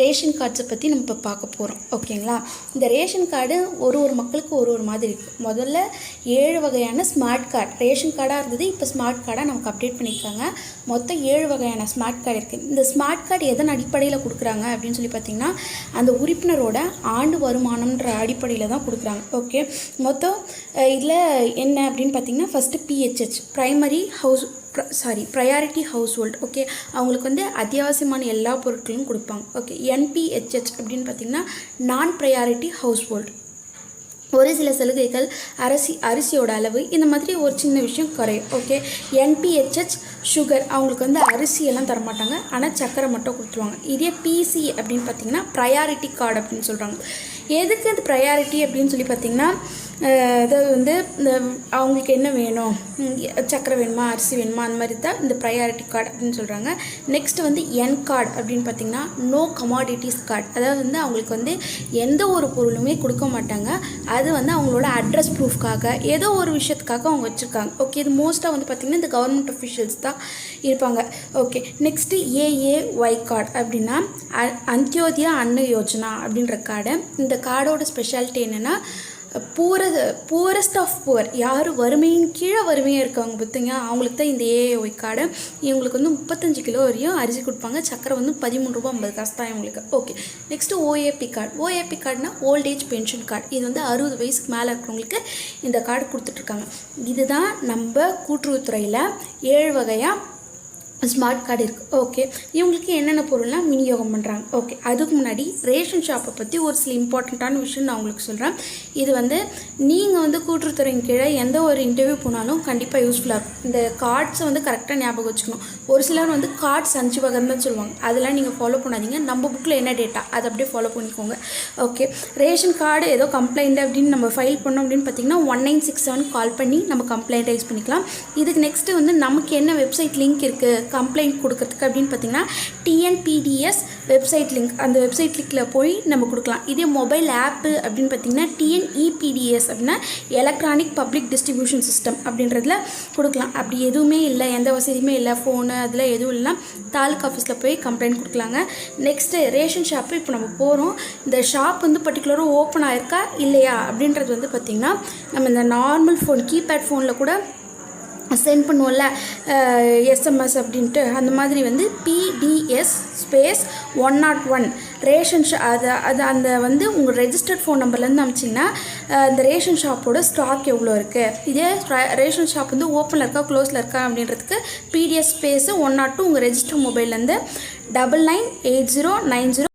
Ration கார்ட்ஸை பற்றி நம்ம இப்போ பார்க்க போகிறோம் ஓகேங்களா? இந்த ரேஷன் கார்டு ஒரு ஒரு மக்களுக்கு ஒரு ஒரு மாதிரி இருக்குது முதல்ல ஏழு வகையான ஸ்மார்ட் கார்டு. ரேஷன் கார்டாக இருந்தது இப்போ ஸ்மார்ட் கார்டாக நமக்கு அப்டேட் பண்ணியிருக்காங்க. மொத்தம் ஏழு வகையான ஸ்மார்ட் கார்டு இருக்குது இந்த ஸ்மார்ட் கார்டு எதன் அடிப்படையில் கொடுக்குறாங்க அப்படின்னு சொல்லி பார்த்தீங்கன்னா அந்த உறுப்பினரோட ஆண்டு வருமானம்ன்ற அடிப்படையில் தான் கொடுக்குறாங்க. ஓகே? மொத்தம் இதில் என்ன அப்படின்னு பார்த்தீங்கன்னா first PHH primary house sorry priority household okay அவங்களுக்கு வந்து அத்தியாவசியமான எல்லா பொருட்களும் கொடுப்பாங்க ஓகே என்பிஹெச்ஹெச் அப்படின்னு பார்த்தீங்கன்னா நான் ப்ரையாரிட்டி ஹவுஸ் ஹோல்ட் ஒரு சில சலுகைகள் அரிசி அரிசியோட அளவு இந்த மாதிரி ஒரு சின்ன விஷயம் குறையும் ஓகே என்பிஹெச்ஹெச் சுகர் அவங்களுக்கு வந்து அரிசியெல்லாம் தரமாட்டாங்க ஆனால் சக்கரை மட்டும் கொடுத்துருவாங்க. இதே பிசி அப்படின்னு பார்த்தீங்கன்னா ப்ரையாரிட்டி கார்டு அப்படின்னு சொல்கிறாங்க எதுக்கு அது ப்ரையாரிட்டி அப்படின்னு சொல்லி பார்த்தீங்கன்னா அதாவது வந்து இந்த அவங்களுக்கு என்ன வேணும்? சக்கரை வேணுமா? அரிசி வேணுமா? அந்த மாதிரி தான் இந்த ப்ரையாரிட்டி கார்டு அப்படின்னு சொல்கிறாங்க நெக்ஸ்ட் வந்து என் கார்டு அப்படின்னு பார்த்தீங்கன்னா நோ கமாடிட்டிஸ் கார்டு அதாவது வந்து அவங்களுக்கு வந்து எந்த ஒரு பொருளுமே கொடுக்க மாட்டாங்க. அது வந்து அவங்களோட அட்ரஸ் ப்ரூஃப்காக ஏதோ ஒரு விஷயத்துக்காக அவங்க வச்சுருக்காங்க. ஓகே இது மோஸ்ட்டாக வந்து பார்த்திங்கன்னா இந்த கவர்மெண்ட் அஃபிஷியல்ஸ் தான் இருப்பாங்க. Okay next AA Y card அப்படின்னா அந்தியோதயா அன்ன யோஜனா அப்படின்ற கார்டு இந்த கார்டோட ஸ்பெஷாலிட்டி என்னென்னா பூர பூரஸ்ட் ஆஃப் புவர் யார் வறுமையின் கீழே வறுமையாக இருக்காங்க பார்த்தீங்க அவங்களுக்கு தான் இந்த ஏஏஒய் கார்டு இவங்களுக்கு வந்து முப்பத்தஞ்சு கிலோ வரையும் அரிசி கொடுப்பாங்க. சக்கரை வந்து பதிமூணு ரூபா ஐம்பது காசு தான் இவங்களுக்கு. Okay next OAP card OAP கார்டுனா age pension card இது வந்து அறுபது வயசுக்கு மேலே இருக்கிறவங்களுக்கு இந்த கார்டு கொடுத்துட்ருக்காங்க இதுதான் நம்ம கூட்டுறவுத்துறையில் ஏழு வகையாக ஸ்மார்ட் கார்டு இருக்குது ஓகே இவங்களுக்கு என்னென்ன பொருள்லாம் விநியோகம் பண்ணுறாங்க ஓகே அதுக்கு முன்னாடி ரேஷன் ஷாப்பை பற்றி ஒரு சில இம்பார்ட்டண்ட்டான விஷயம் நான் உங்களுக்கு சொல்கிறேன் இது வந்து நீங்கள் வந்து கூட்டுறவுத்துறையின் கீழே எந்த ஒரு இன்டர்வியூ போனாலும் கண்டிப்பாக யூஸ்ஃபுல்லாக இருக்கும். இந்த கார்ட்ஸை வந்து கரெக்டாக ஞாபகம் வச்சுக்கணும். ஒரு சிலர் வந்து கார்ட்ஸ் அஞ்சு வகைன்னு சொல்லுவாங்க. அதெல்லாம் நீங்கள் ஃபாலோ பண்ணாதீங்க. நம்ம புக்கில் என்ன டேட்டா அதை அப்படியே ஃபாலோ பண்ணிக்கோங்க. ஓகே ரேஷன் கார்டு ஏதோ கம்ப்ளைண்ட் அப்படின்னு நம்ம ஃபைல் பண்ணோம் அப்படின்னு பார்த்தீங்கன்னா one nine six seven call பண்ணி நம்ம கம்ப்ளைண்ட் ரைஸ் பண்ணிக்கலாம். இதுக்கு நெக்ஸ்ட்டு வந்து நமக்கு என்ன வெப்சைட் லிங்க் இருக்குது கம்ப்ளைண்ட் கொடுக்கறதுக்கு அப்படின்னு பார்த்தீங்கன்னா டிஎன்பிடிஎஸ் வெப்சைட் லிங்க் அந்த வெப்சைட் லிங்கில் போய் நம்ம கொடுக்கலாம். இதே மொபைல் ஆப்பு அப்படின்னு பார்த்தீங்கன்னா டிஎன்இபிடிஎஸ் அப்படின்னா எலக்ட்ரானிக் பப்ளிக் டிஸ்ட்ரிபியூஷன் சிஸ்டம் அப்படின்றதுல கொடுக்கலாம். அப்படி எதுவுமே இல்லை. எந்த வசதியுமே இல்லை. ஃபோனு அதில் எதுவும் இல்லைன்னா தாலுக் ஆஃபீஸில் போய் கம்ப்ளைண்ட் கொடுக்கலாங்க. நெக்ஸ்ட்டு ரேஷன் ஷாப்பு இப்போ நம்ம போகிறோம் இந்த ஷாப் வந்து பர்டிகுலராக ஓப்பன் ஆயிருக்கா? இல்லையா? அப்படின்றது வந்து பார்த்திங்கன்னா நம்ம இந்த நார்மல் ஃபோன் கீபேட் ஃபோனில் கூட சென்ட் பண்ணுவோம்ல எஸ்எம்எஸ் அப்படின்ட்டு அந்த மாதிரி வந்து PDS space one not one ration Shah அது அது அந்த வந்து உங்கள் ரெஜிஸ்டர்ட் ஃபோன் நம்பர்லேருந்து அமிச்சிங்கன்னா இந்த ரேஷன் ஷாப்போட ஸ்டாக் எவ்வளோ இருக்குது இதே ரேஷன் ஷாப் வந்து ஓப்பனில் இருக்கா க்ளோஸில் இருக்கா அப்படின்றதுக்கு PDS space one not two உங்கள் register மொபைல்லேருந்து double nine eight zero nine zero